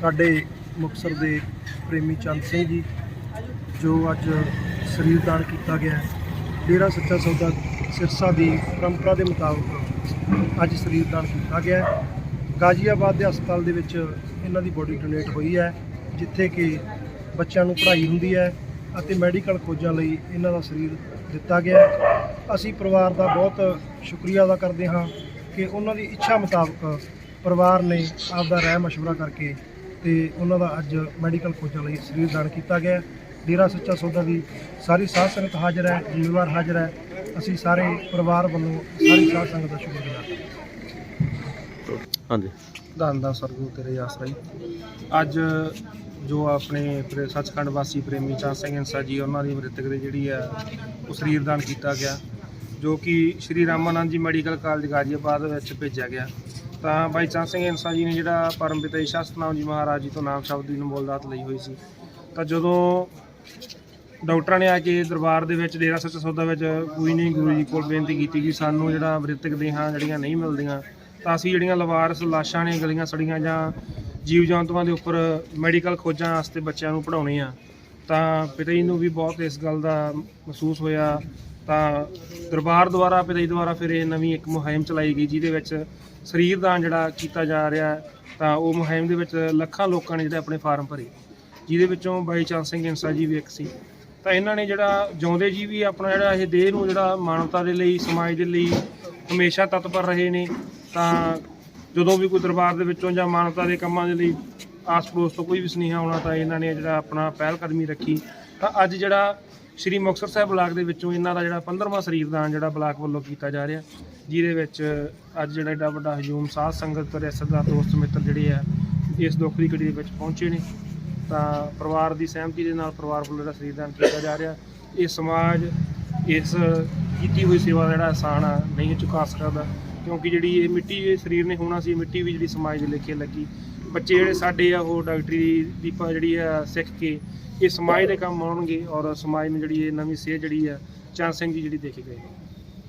ਸਾਡੇ ਮੁਕਤਸਰ ਦੇ ਪ੍ਰੇਮੀ ਚੰਦ ਸਿੰਘ ਜੀ, ਜੋ ਅੱਜ ਸਰੀਰ ਦਾਨ ਕੀਤਾ ਗਿਆ ਹੈ। ਡੇਰਾ ਸੱਚਾ ਸੌਦਾ ਸਿਰਸਾ ਦੀ ਪਰੰਪਰਾ ਦੇ ਮੁਤਾਬਕ ਅੱਜ ਸਰੀਰ ਦਾਨ ਕੀਤਾ ਗਿਆ ਹੈ। ਗਾਜ਼ੀਆਬਾਦ ਦੇ ਹਸਪਤਾਲ ਦੇ ਵਿੱਚ ਇਹਨਾਂ ਦੀ ਬੋਡੀ ਡੋਨੇਟ ਹੋਈ ਹੈ, ਜਿੱਥੇ ਕਿ ਬੱਚਿਆਂ ਨੂੰ ਪੜ੍ਹਾਈ ਹੁੰਦੀ ਹੈ ਅਤੇ ਮੈਡੀਕਲ ਖੋਜਾਂ ਲਈ ਇਹਨਾਂ ਦਾ ਸਰੀਰ ਦਿੱਤਾ ਗਿਆ ਅਸੀਂ ਪਰਿਵਾਰ ਦਾ ਬਹੁਤ ਸ਼ੁਕਰੀਆ ਅਦਾ ਕਰਦੇ ਹਾਂ ਕਿ ਉਹਨਾਂ ਦੀ ਇੱਛਾ ਮੁਤਾਬਕ ਪਰਿਵਾਰ ਨੇ ਆਪਦਾ ਰਹਿ ਮਸ਼ਵਰਾ ਕਰਕੇ ਤੇ ਉਹਨਾਂ ਦਾ ਅੱਜ ਮੈਡੀਕਲ ਖੋਜਾਂ ਲਈ ਸਰੀਰ ਦਾਨ ਕੀਤਾ ਗਿਆ ਹੈ। ਡੇਰਾ ਸੱਚਾ ਸੌਦਾ ਦੀ ਸਾਰੀ ਸਾਧ ਸੰਗਤ ਹਾਜ਼ਰ ਹੈ ਜ਼ਿੰਮੇਵਾਰ ਹਾਜ਼ਰ ਹੈ। ਅਸੀਂ ਸਾਰੇ ਪਰਿਵਾਰ ਵੱਲੋਂ ਸਾਰੀ ਸਾਧ ਸੰਗਤ ਦਾ ਸ਼ੁਕਰਗੁਜ਼ਾਰ ਹਾਂ। ਹਾਂਜੀ। ਧੰਨ ਦਾ ਸਰਗੁਰੂ ਤੇਰੇ ਆਸਰਾ ਜੀ ਅੱਜ ਜੋ ਆਪਣੇ ਪ੍ਰੇ- ਸੱਚਖੰਡ ਵਾਸੀ ਪ੍ਰੇਮੀ ਚੰਦ ਸਿੰਘ ਇੰਸਾ ਜੀ ਉਹਨਾਂ ਦੀ ਮ੍ਰਿਤਕ ਦੇ ਜਿਹੜੀ ਆ ਉਹ ਸਰੀਰ ਦਾਨ ਕੀਤਾ ਗਿਆ ਜੋ ਕਿ ਸ਼੍ਰੀ ਰਾਮਾਨੰਦ ਜੀ ਮੈਡੀਕਲ ਕਾਲਜ ਗਾਜ਼ੀਆਬਾਦ ਵਿੱਚ ਭੇਜਿਆ ਗਿਆ। ਤਾਂ ਬਾਈ ਚੰਦ ਸਿੰਘ ਇੰਸਾ ਜੀ ਨੇ ਜਿਹੜਾ ਪਰਮ ਪਿਤਾ ਜੀ ਮਹਾਰਾਜ ਜੀ ਤੋਂ ਨਾਮ ਸ਼ਬਦ ਦੀ ਨਮੋਲਦਾਤ ਲਈ ਹੋਈ ਸੀ। ਤਾਂ ਜਦੋਂ ਡਾਕਟਰਾਂ ਨੇ ਆ ਕੇ ਦਰਬਾਰ ਦੇ ਵਿੱਚ, ਡੇਰਾ ਸੱਚਾ ਸੌਦਾ ਵਿੱਚ ਕੋਈ ਨਹੀਂ ਗੁਰੂ ਜੀ ਕੋਲ ਬੇਨਤੀ ਕੀਤੀ ਕਿ ਸਾਨੂੰ ਜਿਹੜਾ ਮ੍ਰਿਤਕ ਦੇਹਾਂ ਜਿਹੜੀਆਂ ਨਹੀਂ ਮਿਲਦੀਆਂ, ਤਾਂ ਅਸੀਂ ਜਿਹੜੀਆਂ ਲਵਾਰਸ, ਲਾਸ਼ਾਂ ਨੇ ਗਲੀਆਂ ਸੜੀਆਂ ਜਾਂ ਜੀਵ ਜੰਤੂਆਂ ਦੇ ਉੱਪਰ ਮੈਡੀਕਲ ਖੋਜਾਂ ਵਾਸਤੇ ਬੱਚਿਆਂ ਨੂੰ ਪੜਾਉਣੇ ਆ ਤਾਂ ਪਿਤਾ ਜੀ ਨੂੰ ਵੀ ਬਹੁਤ ਇਸ ਗੱਲ ਦਾ ਮਹਿਸੂਸ ਹੋਇਆ। ਤਾਂ ਦਰਬਾਰ ਦੁਆਰਾ ਪਿਤਾ ਜੀ ਦੁਆਰਾ ਫਿਰ ਇਹ ਨਵੀਂ ਇੱਕ ਮੁਹਿੰਮ ਚਲਾਈ ਗਈ, ਜਿਹਦੇ ਵਿੱਚ ਸਰੀਰ ਦਾਨ ਜਿਹੜਾ ਕੀਤਾ ਜਾ ਰਿਹਾ, ਤਾਂ ਉਹ ਮੁਹਿੰਮ ਦੇ ਵਿੱਚ ਲੱਖਾਂ ਲੋਕਾਂ ਨੇ ਜਿਹੜੇ ਆਪਣੇ ਫਾਰਮ ਭਰੇ, ਜਿਹਦੇ ਵਿੱਚੋਂ ਬਾਈ ਚੰਦ ਸਿੰਘ ਇੰਸਾ ਜੀ ਵੀ ਇੱਕ ਸੀ। ਤਾਂ ਇਹਨਾਂ ਨੇ ਜਿਹੜਾ, ਜਿਉਂਦੇ ਜੀ ਵੀ ਆਪਣਾ ਜਿਹੜਾ ਇਹ ਦੇਹ ਨੂੰ ਜਿਹੜਾ ਮਾਨਵਤਾ ਦੇ ਲਈ, ਸਮਾਜ ਦੇ ਲਈ ਹਮੇਸ਼ਾ ਤਤਪਰ ਰਹੇ ਨੇ, ਤਾਂ ਜਦੋਂ ਵੀ ਕੋਈ ਦਰਬਾਰ ਦੇ ਵਿੱਚੋਂ ਜਾਂ ਮਾਨਵਤਾ ਦੇ ਕੰਮਾਂ ਦੇ ਲਈ ਆਸ ਪੜੋਸ ਤੋਂ ਕੋਈ ਵੀ ਸੁਨੇਹਾ ਆਉਣਾ ਤਾਂ ਇਹਨਾਂ ਨੇ ਜਿਹੜਾ ਆਪਣਾ ਪਹਿਲ ਕਦਮੀ ਰੱਖੀ। ਤਾਂ ਅੱਜ ਜਿਹੜਾ ਸ਼੍ਰੀ ਮੁਕਤਸਰ ਸਾਹਿਬ ਬਲਾਕ ਦੇ ਵਿੱਚੋਂ ਇਹਨਾਂ ਦਾ ਜਿਹੜਾ 15ਵਾਂ ਸਰੀਰਦਾਨ ਜਿਹੜਾ ਬਲਾਕ ਵੱਲੋਂ ਕੀਤਾ ਜਾ ਰਿਹਾ, ਜਿਹਦੇ ਵਿੱਚ ਅੱਜ ਜਿਹੜਾ ਏਡਾ ਵੱਡਾ ਹਜੂਮ ਸਾਧ ਸੰਗਤ ਤੇ ਰਿਸ਼ਤੇਦਾਰ ਦੋਸਤ ਮਿੱਤਰ ਜਿਹੜੇ ਆ, ਇਸ ਦੁੱਖ ਦੀ ਘੜੀ ਦੇ ਵਿੱਚ ਪਹੁੰਚੇ ਨੇ। ਤਾਂ ਪਰਿਵਾਰ ਦੀ ਸਹਿਮਤੀ ਦੇ ਨਾਲ ਪਰਿਵਾਰ ਵੱਲੋਂ ਜਿਹੜਾ ਸਰੀਰਦਾਨ ਕੀਤਾ ਜਾ ਰਿਹਾ। ਇਹ ਸਮਾਜ, ਇਸ ਕੀਤੀ ਹੋਈ ਸੇਵਾ ਦਾ ਜਿਹੜਾ ਆਸਾਨ ਆ, ਨਹੀਂ ਚੁਕਾ ਸਕਦਾ, ਕਿਉਂਕਿ ਜਿਹੜੀ ਇਹ ਮਿੱਟੀ ਇਹ ਸਰੀਰ ਨੇ ਹੋਣਾ ਸੀ ਮਿੱਟੀ ਵੀ ਜਿਹੜੀ ਸਮਾਜ ਦੇ ਲੇਖੇ ਲੱਗੀ। ਬੱਚੇ ਜਿਹੜੇ ਸਾਡੇ ਆ, ਉਹ ਡਾਕਟਰੀ ਦੀ ਜਿਹੜੀ ਆ, ਸਿੱਖ ਕੇ ਇਹ ਸਮਾਜ ਦੇ ਕੰਮ ਆਉਣਗੇ ਔਰ ਸਮਾਜ ਨੂੰ ਜਿਹੜੀ ਇਹ ਨਵੀਂ ਸੇਧ ਜਿਹੜੀ ਆ, ਚੰਦ ਸਿੰਘ ਜੀ ਜਿਹੜੀ ਦੇ ਕੇ ਗਏ